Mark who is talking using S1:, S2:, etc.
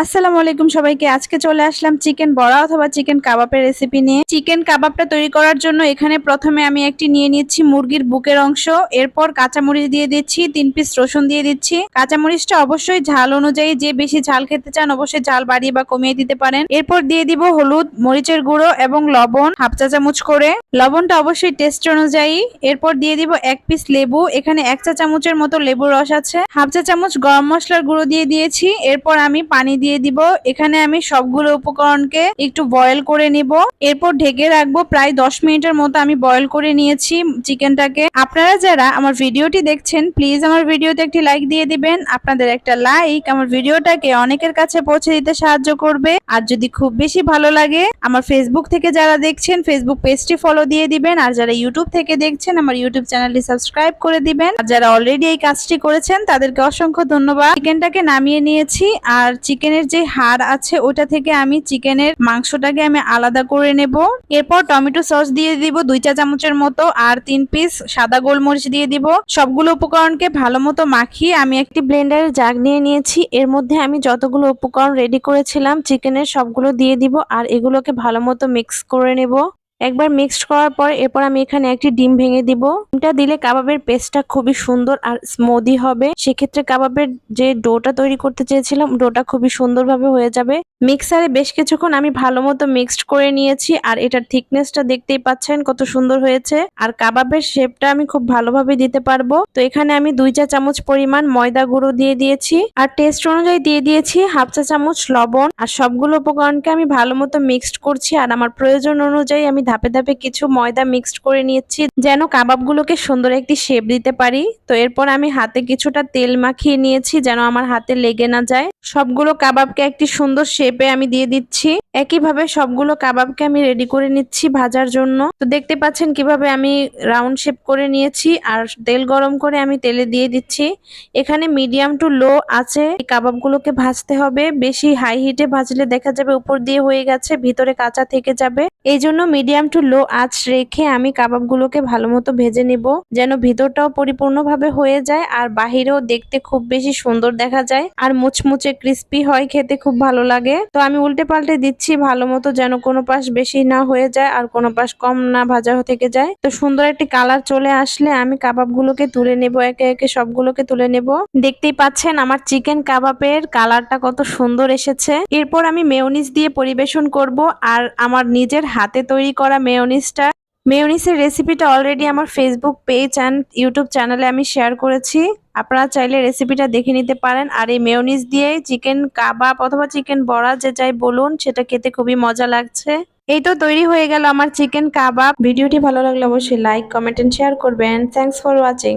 S1: আসসালামু আলাইকুম সবাইকে। আজকে চলে আসলাম চিকেন বড়া অথবা চিকেন কাবাবের রেসিপি নিয়ে। চিকেন কাবাবটা তৈরি করার জন্য এখানে প্রথমে আমি একটি নিয়ে নিচ্ছি মুরগির বুকের অংশ। এরপর কাঁচামরিচ দিয়ে দিচ্ছি, তিন পিস রসুন দিয়ে দিচ্ছি। কাঁচামরিচটা অবশ্যই ঝাল অনুযায়ী যে বেশি ঝাল খেতে চান অবশ্যই ঝাল বাড়িয়ে বা কমিয়ে দিতে পারেন। এরপর দিয়ে দিব হলুদ, মরিচের গুঁড়ো এবং লবণ হাফ চা চামচ করে। লবণটা অবশ্যই টেস্ট অনুযায়ী। এরপর দিয়ে দিব এক পিস লেবু। এখানে এক চা চামচের মতো লেবু রস আছে। হাফ চা চামচ গরম মশলার গুঁড়ো দিয়ে দিয়েছি। এরপর আমি পানি দিয়ে দিব। এখানে আমি সবগুলো উপকরণকে একটু বয়েল করে নিব। এরপর ঢেকে রাখব প্রায় দশ মিনিটের মতো আমি বয়েল করে নিয়েছি চিকেনটাকে আপনারা যারা আমার ভিডিওটি দেখছেন প্লিজ আমার ভিডিওতে একটি লাইক দিয়ে দিবেন। আপনাদের একটা লাইক আমার ভিডিওটাকে অনেকের কাছে পৌঁছে দিতে সাহায্য করবে। আর যদি খুব বেশি ভালো লাগে, আমার ফেসবুক থেকে যারা দেখছেন ফেসবুক পেজটি ফলো দিয়ে দিবেন। আর যারা ইউটিউব থেকে দেখছেন, আমার ইউটিউব চ্যানেলটি সাবস্ক্রাইব করে দিবেন। আর যারা অলরেডি এই কাজটি করেছেন, তাদেরকে অসংখ্য ধন্যবাদ। চিকেনটাকে নামিয়ে নিয়েছি, আর চিকেনের যে হাড় আছে, ওটা থেকে আমি চিকেনের মাংসটাকে আমি আলাদা করে নেব। এরপর টমেটো সস দিয়ে দিব দুই চা চামচের মতো, আর তিন পিস সাদা গোলমরিচ দিয়ে দিব। সবগুলো উপকরণকে ভালো মতো মাখিয়ে আমি একটি ব্লেন্ডারের জাগ নিয়ে নিয়েছি। এর মধ্যে আমি যতগুলো উপকরণ রেডি করেছিলাম চিকেনের সবগুলো দিয়ে দিব আর এগুলোকে ভালো মতো মিক্স করে নেব। একবার মিক্সড করার পর এরপর আমি এখানে একটি ডিম ভেঙে দিব। ডিমটা দিলে কাবাবের পেস্টটা খুবই সুন্দর আর স্মুদি হবে। সেক্ষেত্রে কাবাবের যে ডোটা তৈরি করতে চেয়েছিলাম ডোটা খুবই সুন্দরভাবে হয়ে যাবে। মিক্সারে বেশ কিছুক্ষণ আমি ভালো মতো মিক্সড করে নিয়েছি, আর এটার থিকনেসটা দেখতেই পাচ্ছেন কত সুন্দর হয়েছে। আর কাবাবের শেপটা আমি খুব ভালোভাবে দিতে পারব। তো এখানে আমি দুই চা চামচ পরিমাণ ময়দা গুঁড়ো দিয়ে দিয়েছি, আর টেস্ট অনুযায়ী দিয়ে দিয়েছি হাফ চা চামচ লবণ। আর সবগুলো উপকরণকে আমি ভালো মতো মিক্সড করছি, আর আমার প্রয়োজন অনুযায়ী আমি ধাপে ধাপে কিছু ময়দা মিক্সড করে নিয়েছি, যেন কাবাবগুলোকে সুন্দর একটি শেপ দিতে পারি। তো এরপর আমি হাতে কিছুটা তেল মাখিয়ে নিয়েছি, যেন আমার হাতে লেগে না যায়। সবগুলো কাবাবকে একটি সুন্দর শেপে আমি দিয়ে দিচ্ছি। একইভাবে সবগুলো কাবাবকে আমি রেডি করে নিচ্ছি ভাজার জন্য। তো দেখতে পাচ্ছেন কীভাবে আমি রাউন্ড শেপ করে নিয়েছি আর তেল গরম করে আমি তেলে দিয়ে দিচ্ছি। এখানে মিডিয়াম টু লো আছে, এই কাবাবগুলোকে ভাজতে হবে। বেশি হাই হিটে ভাজলে দেখা যাবে উপর দিয়ে হয়ে গেছে, ভিতরে কাঁচা থেকে যাবে। এই জন্য মিডিয়াম টু লো আঁচ রেখে আমি কাবাবগুলোকে ভালো মতো ভেজে নিব, যেন ভিতরটাও পরিপূর্ণভাবে হয়ে যায় আর বাহিরেও দেখতে খুব বেশি সুন্দর দেখা যায়। আর মুচমুচে ক্রিস্পি হয়, খেতে খুব ভালো লাগে। তো আমি উল্টে পাল্টে দিচ্ছি। ভালো মতো যেন কোনো পাশ বেশি না হয়ে যায় আর কোনো পাশ কম না ভাজা থেকে যায়। তো সুন্দর একটি কালার চলে আসলে আমি কাবাবগুলোকে তুলে নেব, একে একে সবগুলোকে তুলে নেব। দেখতেই পাচ্ছেন আমার চিকেন কাবাবের কালারটা কত সুন্দর এসেছে। এরপর আমি মেয়নিজ দিয়ে পরিবেশন করব আর আমার নিজের হাতে তৈরি করা মেয়নিজটা। মেয়নিসের রেসিপিটা অলরেডি আমার ফেসবুক পেজ অ্যান্ড ইউটিউব চ্যানেলে আমি শেয়ার করেছি। আপনারা চাইলে রেসিপিটা দেখে নিতে পারেন। আর এই মেয়নিস দিয়ে চিকেন কাবাব অথবা চিকেন বড়া, যে চাই বলুন, সেটা খেতে খুবই মজা লাগছে। এই তো তৈরি হয়ে গেল আমার চিকেন কাবাব। ভিডিওটি ভালো লাগলে অবশ্যই লাইক কমেন্ট এন্ড শেয়ার করবেন। Thanks for watching